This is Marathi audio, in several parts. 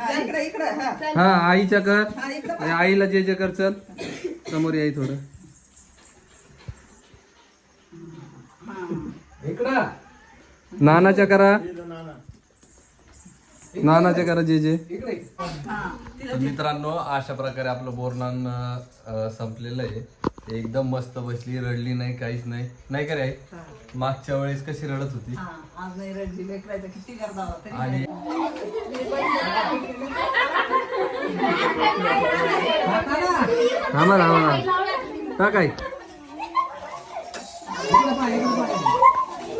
हा, इकडे इकडे हा. हा आईच्या कर. हा इकडे आणि आईला जे जे कर चल. समोर याई थोडं. इकडं. नानाच्या करा. नानाच्या करा जे जे. तर मित्रांनो अशा प्रकारे आपलं बोरनान संपलेलं आहे. एकदम मस्त बसली रडली नाही काहीच नाही. नाही का रे आई? मागच्या वेळेस कशी रडत होती? हा, आज नाही रडली लेकरायचं किती करता होता तरी. आणि थांबा थांबा टाक आई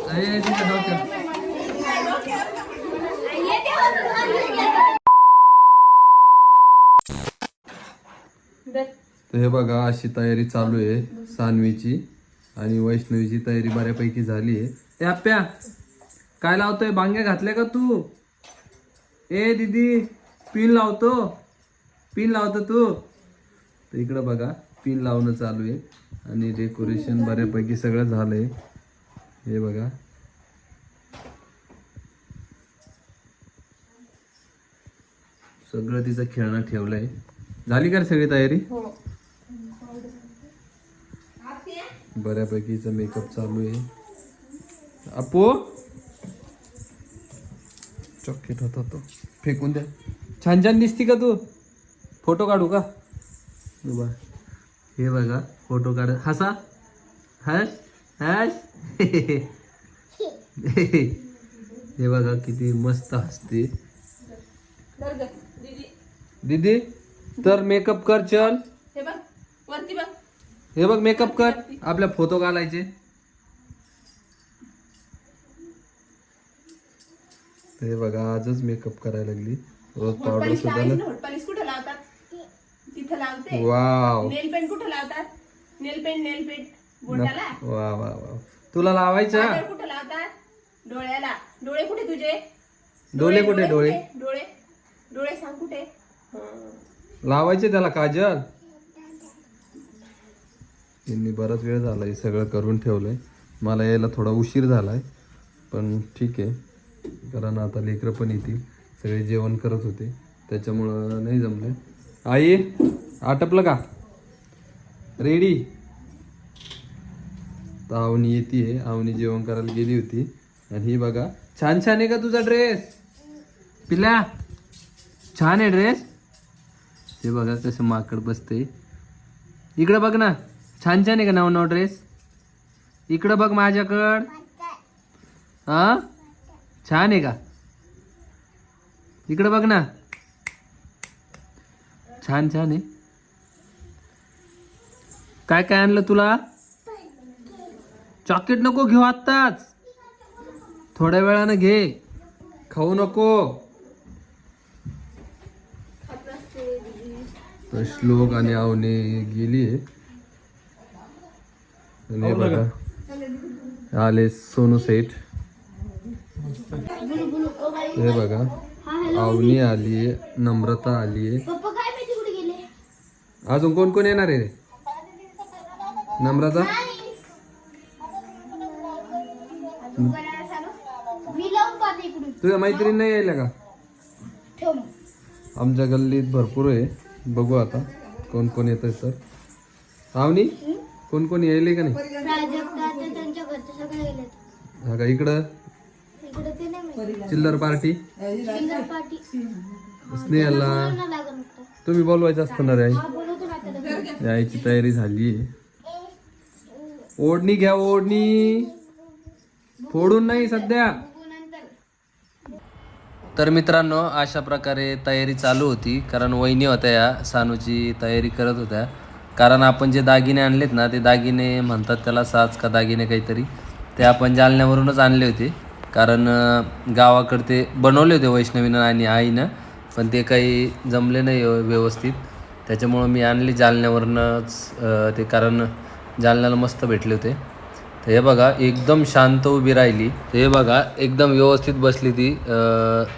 अरे, तिच्या डोक्यात. तर हे बघा अशी तयारी चालू आहे सानवीची. आणि वैष्णवीची तयारी बऱ्यापैकी झाली आहे. ए आप्या काय लावतोय? बांग्या घातल्या का तू? ए दीदी पिन लावतो. पिन लावतो तू. तर इकडं बघा पिन लावणं चालू आहे. आणि डेकोरेशन बऱ्यापैकी सगळं झालंय. हे बघा. सगळं तिचं खेळणं ठेवलंय. झाली का सगळी तयारी? हो. बऱ्यापैकीचा मेकअप चालू आहे. अपो? चॉकलेट होता तो. फेकून द्या. छान छान दिसती का तू? फोटो काढू का? बा हे बघा फोटो काढ. हसा. हॅश हॅश हे बघा किती मस्त हसते. दीदी. तर मेकअप कर चल. हे बघ वरती बघ. हे बघ मेकअप कर. आपल्या फोटो घालायचे. हे बघा आजच मेकअप करायला लागली. रोज पावडर होटपालीस सुद्धा लावायची ना ना होटपालीस कुठं लावतात? तिथं लावते. वाव नेल पेंट कुठं लावतात? Nail paint nail paint. बोटाला? वा वा वा तुला लावायचा? काजळ कुठं लावतात? डोळ्याला. डोळे कुठे तुझे? डोळे कुठे डोळे डोळे? डोळे. सांग कुठे? हं. लावायचे त्याला काजल. यांनी बराच वेळ झाला हे सगळं करून ठेवलं आहे मला यायला थोडा उशीर झाला आहे पण ठीक आहे. कारण आता लेकरं पण येतील सगळे जेवण करत होते त्याच्यामुळं नाही जमलं. आई आटपलं का? रेडी तर आवनी येते आवनी जेवण करायला गेली होती. आणि ही बघा छान छान आहे का तुझा ड्रेस पिल्या छान आहे ड्रेस हे बघा कसं माकड बसते इकडं बघ ना. छान छान आहे का नव नव ड्रेस इकडं बघ माझ्याकड. हा? छान आहे का? इकडं बघ ना. छान छान आहे. काय काय आणलं तुला? चॉकलेट नको घेऊ आत्ताच. थोड्या वेळानं घे. खाऊ नको. श्लोक आणि आवने गेली आहे. आणि हे बघा. आले सोनू सेठ. हे बघा. आवनी आली आहे नम्रता आली आहे. अजून कोण कोण येणार आहे? रे नम्रता तुझ्या मैत्रीण नाही यायला का? आमच्या गल्लीत भरपूर आहे. बघू आता कोण कोण येत तर. आवनी? कोण कोण यायले का नाही? प्राजक्ता ते त्यांच्या घरचे सगळे गेलेत. हा का इकडं? इकडे ते नाही माहिती. चिल्लर पार्टी? चिल्लर पार्टी. स्नेहला. होतं तुम्ही बोलवायचं असतं ना रे आई? हा बोलवतो ना आता लगेच. यायची तयारी झाली ओढणी घ्या ओढणी. फोडून नाही सध्या. तर मित्रांनो अशा प्रकारे तयारी चालू होती कारण वहिनी होत्या या सानूची तयारी करत होत्या. कारण आपण जे दागिने आणलेत ना ते दागिने म्हणतात त्याला साच का दागिने काहीतरी ते आपण जालन्यावरूनच आणले होते. कारण गावाकडे ते बनवले होते वैष्णवीनं आणि आईनं पण ते काही जमले नाही व्यव- व्यवस्थित. त्याच्यामुळं मी आणले जालन्यावरूनच ते कारण जालन्याला मस्त भेटले होते. तर हे बघा एकदम शांत उभी राहिली. तर हे बघा एकदम व्यवस्थित बसली ती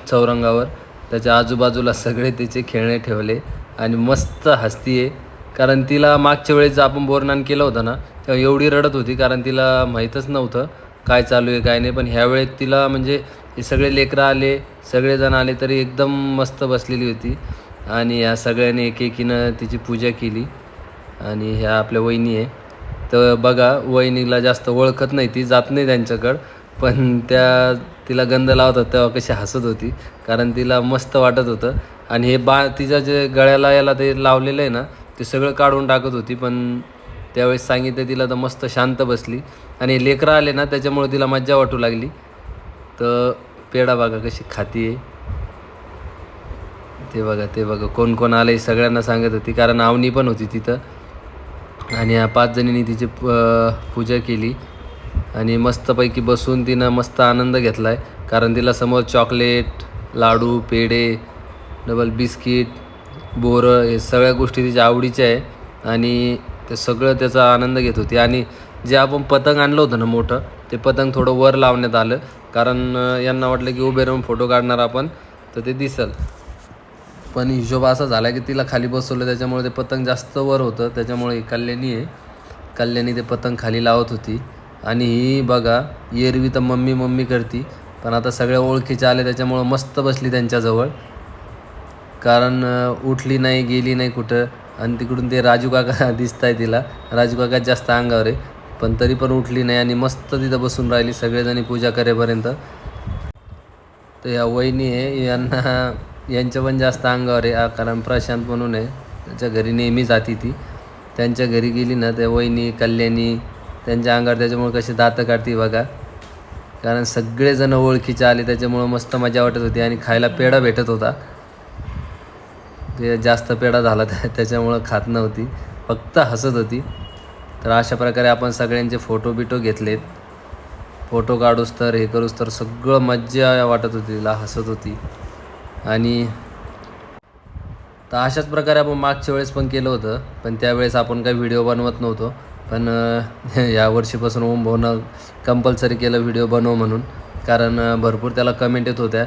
चौरंगावर. त्याच्या आजूबाजूला सगळे तिचे खेळणे ठेवले आणि मस्त हसतीये. कारण तिला मागच्या वेळेस आपण बोरनान केलं होतं ना तेव्हा एवढी रडत होती कारण तिला माहीतच नव्हतं काय चालू आहे काय नाही. पण ह्यावेळेस तिला म्हणजे सगळे लेकरं आले सगळेजण आले तरी एकदम मस्त बसलेली होती. आणि या सगळ्यांनी एकेकीनं तिची पूजा केली. आणि ह्या आपल्या वहिनी आहे. तर बघा वहिनीला जास्त ओळखत नाही ती जात नाही त्यांच्याकडं. पण त्या तिला गंध लावत होता तेव्हा कशी हसत होती. कारण तिला मस्त वाटत होतं. आणि हे बा तिच्या जे गळ्याला याला ते लावलेलं आहे ना ते सगळं काढून टाकत होती पण त्यावेळेस सांगितलं तिला तर मस्त शांत बसली. आणि लेकरं आले ना त्याच्यामुळे तिला मज्जा वाटू लागली. तर पेढा बघा कशी खाती आहे. ते बघा ते बघा कोण कोण आलं सगळ्यांना सांगत होती कारण आवनी पण होती तिथं. आणि या पाच जणींनी तिची पूजा केली. आणि मस्तपैकी बसून तिनं मस्त आनंद घेतला आहे कारण तिला समोर चॉकलेट लाडू पेढे डबल बिस्किट बोरं हे सगळ्या गोष्टी तिच्या आवडीच्या आहे. आणि ते सगळं त्याचा आनंद घेत होती. आणि जे आपण पतंग आणलं होतं ना मोठं ते पतंग थोडं वर लावण्यात आलं. कारण यांना वाटलं की उभे राहून फोटो काढणार आपण तर ते दिसल. पण हिशोब असा झाला की तिला खाली बसवलं त्याच्यामुळे ते पतंग जास्त वर होतं. त्याच्यामुळे ही कल्याणी आहे. कल्याणी ते पतंग खाली लावत होती. आणि ही बघा एरवी तर मम्मी मम्मी करती. पण आता सगळ्या ओळखीच्या आले त्याच्यामुळं मस्त बसली त्यांच्याजवळ. कारण उठली नाही गेली नाही कुठं. आणि तिकडून ते राजू काका दिसत आहे तिला. राजू काका जास्त अंगावर आहे. पण तरी पण उठली नाही आणि मस्त तिथं बसून राहिली सगळेजणी पूजा करेपर्यंत. तर या वहिनी आहे यांना यांच्या पण जास्त अंगावर आहे. आ, कारण प्रशांत म्हणून आहे. त्याच्या घरी नेहमी जाती ती. त्यांच्या घरी गेली ना त्या वहिनी कल्याणी त्यांच्या अंगावर त्याच्यामुळे कशी दातं काढती बघा. कारण सगळेजण ओळखीचे आले त्याच्यामुळं मस्त मजा वाटत होती आणि खायला पेढा भेटत होता. ते जास्त पेढा झाला त्याच्यामुळं खात नव्हती. फक्त हसत होती. तर अशा प्रकारे आपण सगळ्यांचे फोटो बिटो घेतलेत. फोटो काढूस तर हे करूस तर सगळं मज्जा वाटत होती तिला हसत होती. आणि तर अशाच प्रकारे आपण मागच्या वेळेस पण केलं होतं. पण त्यावेळेस आपण काही व्हिडिओ बनवत नव्हतो. पण यावर्षीपासून या वर्षीपासून ओम भाऊनं कंपल्सरी केलं व्हिडिओ बनव म्हणून. कारण भरपूर त्याला कमेंट येत होत्या.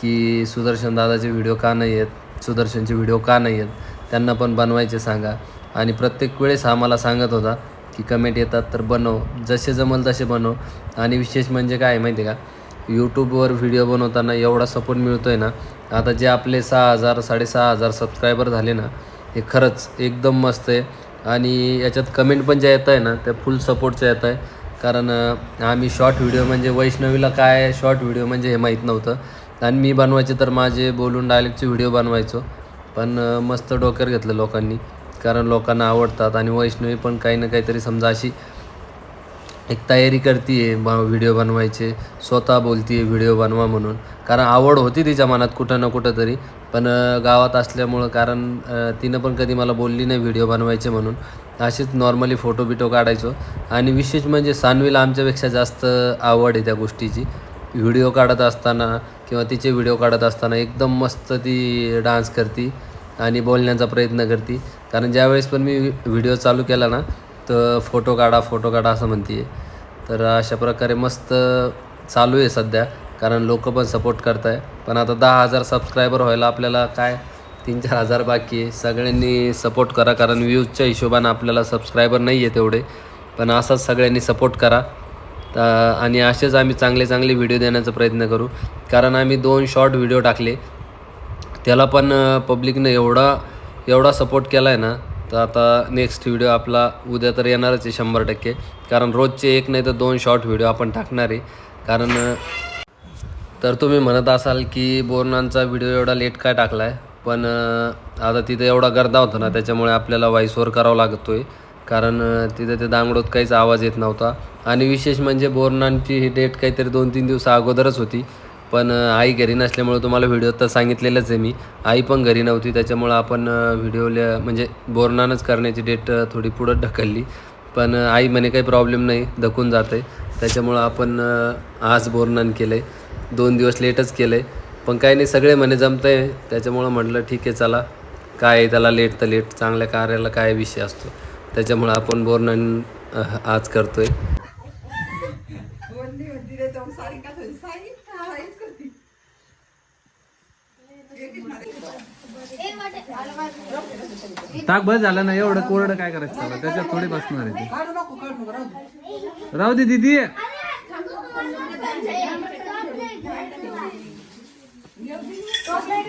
की सुदर्शन दादाचे व्हिडिओ का नाही आहेत? सुदर्शनचे व्हिडिओ का नाही आहेत? त्यांना पण बनवायचे सांगा. आणि प्रत्येक वेळेस हा मला सांगत होता की कमेंट येतात तर बनव. जसे जमल तसे बनव. आणि विशेष म्हणजे काय माहिती आहे का? यूट्यूबवर व्हिडिओ बनवताना एवढा सपोर्ट मिळतो आहे ना आता जे आपले सहा हजार साडेसहा हजार सबस्क्रायबर झाले ना हे खरंच एकदम मस्त आहे. आणि याच्यात कमेंट पण ज्या येत आहे ना त्या फुल सपोर्टच्या येत आहे कारण आम्ही शॉर्ट व्हिडिओ म्हणजे वैष्णवीला काय शॉर्ट व्हिडिओ म्हणजे हे माहीत नव्हतं. आणि मी बनवायचे तर माझे बोलून डायलेक्टचे व्हिडिओ बनवायचो. पण मस्त डोक्यावर घेतलं लोकांनी. कारण लोकांना आवडतात आणि वैष्णवी पण काही ना काहीतरी समजा अशी एक तयारी करते आहे व्हिडिओ बनवायचे. स्वतः बोलती आहे व्हिडिओ बनवा म्हणून. कारण आवड होती तिच्या मनात कुठं ना कुठं तरी. पण गावात असल्यामुळं कारण तिनं पण कधी मला बोलली नाही व्हिडिओ बनवायचे म्हणून. असेच नॉर्मली फोटो बिटो काढायचो. आणि विशेष म्हणजे सानवीला आमच्यापेक्षा जास्त आवड आहे त्या गोष्टीची. व्हिडिओ काढत असताना किंवा तिचे व्हिडिओ काढत असताना एकदम मस्त ती डान्स करते आणि बोलण्याचा प्रयत्न करते. कारण ज्यावेळेस पण मी व्हिडिओ चालू केला ना तर फोटो काढा फोटो काढा असं म्हणते तर अशा प्रकारे मस्त चालू आहे सध्या. कारण लोक पण सपोर्ट करत आहे पण आता दहा हजार सबस्क्रायबर व्हायला आपल्याला काय? तीन चार हजार बाकी आहे. सगळ्यांनी सपोर्ट करा. कारण व्ह्यूजच्या हिशोबानं आपल्याला सबस्क्रायबर नाही आहे तेवढे. पण असंच सगळ्यांनी सपोर्ट करा. आणि असेच आम्ही चांगले चांगले व्हिडिओ देण्याचा प्रयत्न करू. कारण आम्ही दोन शॉर्ट व्हिडिओ टाकले. त्याला पण पब्लिकनं एवढा एवढा सपोर्ट केला आहे ना तर आता नेक्स्ट व्हिडिओ आपला उद्या तर येणारच आहे शंभर टक्के. कारण रोजचे एक नाही तर दोन शॉर्ट व्हिडिओ आपण टाकणार आहे. कारण तर तुम्ही म्हणत असाल की बोरनांचा व्हिडिओ एवढा लेट काय टाकला आहे पण आता तिथे एवढा गर्दा होता ना त्याच्यामुळे आपल्याला व्हॉइसवर करावा लागतो आहे कारण तिथं त्या दांगडोत काहीच आवाज येत नव्हता. आणि विशेष म्हणजे बोरनांची ही डेट काहीतरी दोन तीन दिवस अगोदरच होती. पण आई घरी नसल्यामुळे तुम्हाला व्हिडिओ तर सांगितलेलंच आहे मी. आई पण घरी नव्हती त्याच्यामुळं आपण व्हिडिओ म्हणजे बोरनानच करण्याची डेट थोडी पुढं ढकलली. पण आई म्हणे काही प्रॉब्लेम नाही धकून जाते त्याच्यामुळं आपण आज बोरनान केलं आहे दोन दिवस लेटच केलं आहे पण काही नाही सगळे म्हणे जमतं आहे त्याच्यामुळं म्हटलं ठीक आहे चला. काय आहे त्याला लेट तर लेट. चांगल्या कार्याला काय विषय असतो? त्याच्यामुळं आपण बोरनान आज करतो आहे वल्ली म्हणती रे जाऊन सारी का झाली? साई हा, आईच करती. ए वाटे ताक बस झालं ना एवढं कोरडं काय करायचं? त्याला त्याच्यात थोडी बसणार आहे राहू दे दिदी ए, आई ही पोरगी पाहिजे दोघा जोडी हा राहा ना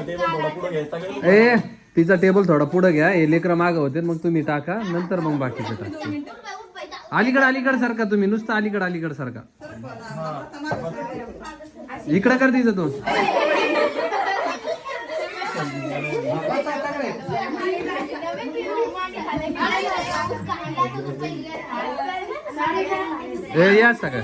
ए तिचा टेबल थोडा पुढे घ्या. हे लेकरं मागं होते मग तुम्ही टाका नंतर मग बाकीचं टाका. अलीकडे अलीकडे सारखा तुम्ही नुसतं अलीकडे अलीकडे सारखा. इकडं कर तिचं तो ए या सगळं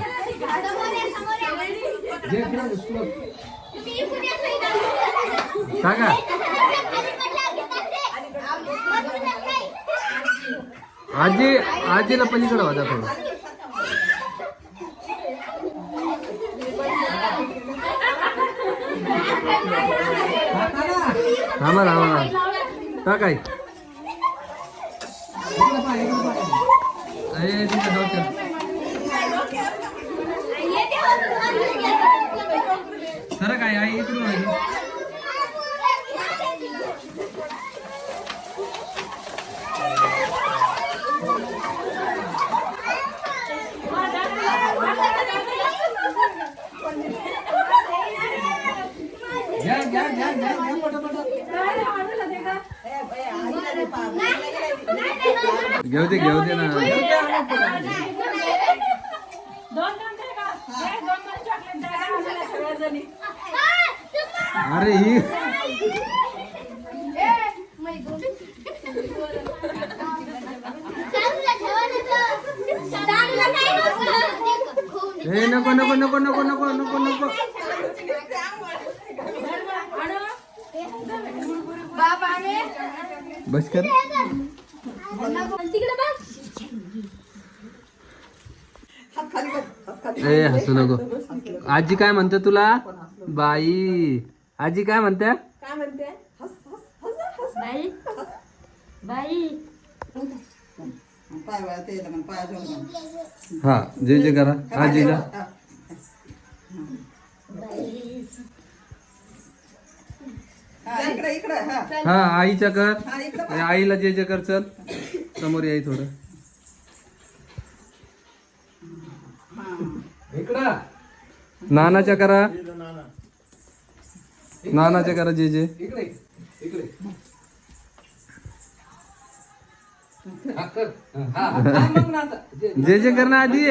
सांगा. आजी आजीला पलीकडे होता थोडं. थांबा थांबा टाकाय अरे तिथं डोक्यात. खरं काय आई इकडून आली घ्या घ्या घ्या घ्या घ्या पटापट घेऊ दे घेऊ दे ना. अरे ही. ए नको नको नको नको नको नको नको. बस कर. ए हसू नको. आजी काय म्हणते तुला? बाई. आजी काय म्हणते? बाई. बाई. हा जे जे करा. आजीला इकडे इकडे हा. हा आईच्या कर. हा इकडे आईला जे जे कर चल. समोर याई थोडं. इकडं. नानाच्या करा. नानाच्या करा जे जे. जे जे कर ना आधी.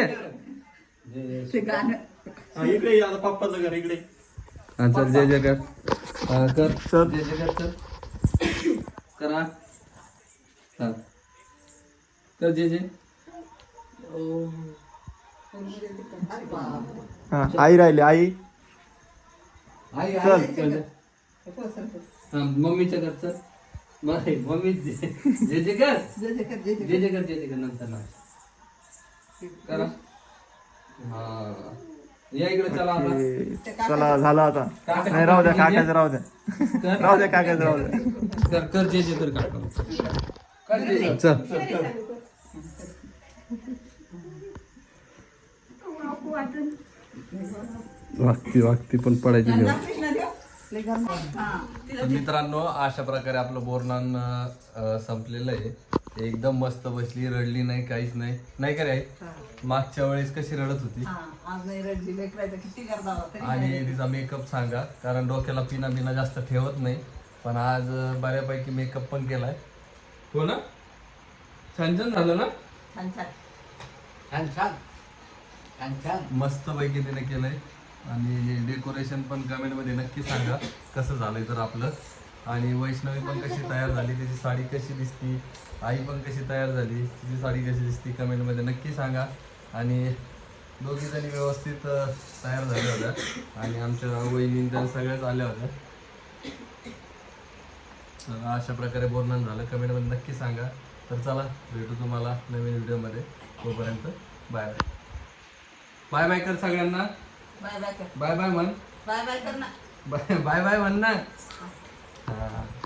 ते गाणं. इकडे ये, आता पप्पाचं घर इकडे. हा चल जे जे कर. हा, कर चल. जे जे कर चल. करा. हा कर जे जे. हा, आई राहिली आई. आई चल. आई. चल. हो, सर, सर. मम्मीच्या कर चल. नाही मम्मी जे जे. जे कर. जे जे कर, जे जे जे जे कर जे जे कर नंतर ना. करा. हा. या इकडे चला आता. चला झालं आता. नाही राहू द्या काकाचं राहू द्या. कर. राहू द्या काकाचं राहू द्या. कर कर जे जे कर काका. कर जे जे. चल. वागती वागती पण पडायची घेऊन. हा. तर मित्रांनो अशा प्रकारे आपलं बोरनान अं, संपलेलं आहे. एकदम मस्त बसली रडली नाही काहीच नाही. नाही का रे आई? मागच्या वेळेस कशी रडत होती? हा, आज नाही रडली लेकरायचं किती करता तरी आणि तिचा मेकअप सांगा कारण डोक्याला पिना बिना जास्त ठेवत नाही. पण आज अं, बऱ्यापैकी मेकअप पण केलाय. हो ना? छान छान झालं ना? छान छान. मस्त पैकी तिने केलंय. आणि डेकोरेशन पण कमेंटमध्ये नक्की सांगा कसं झालंय तर आपलं. आणि वैष्णवी पण कशी तयार झाली तिची साडी कशी दिसती आई पण कशी तयार झाली तिची साडी कशी दिसती कमेंटमध्ये नक्की सांगा. आणि दोघी जणी व्यवस्थित तयार झाल्या होत्या. आणि आमच्या वहिनी त्या सगळ्याच आल्या होत्या. तर अशा प्रकारे बोलणं झालं. कमेंटमध्ये नक्की सांगा. तर चला भेटू तुम्हाला नवीन व्हिडिओमध्ये. तोपर्यंत बाय बाय. बाय बाय कर सगळ्यांना. बाय बाय कर. बाय बाय म्हण. बाय बाय कर ना. बाय बाय बाय म्हण ना. हा.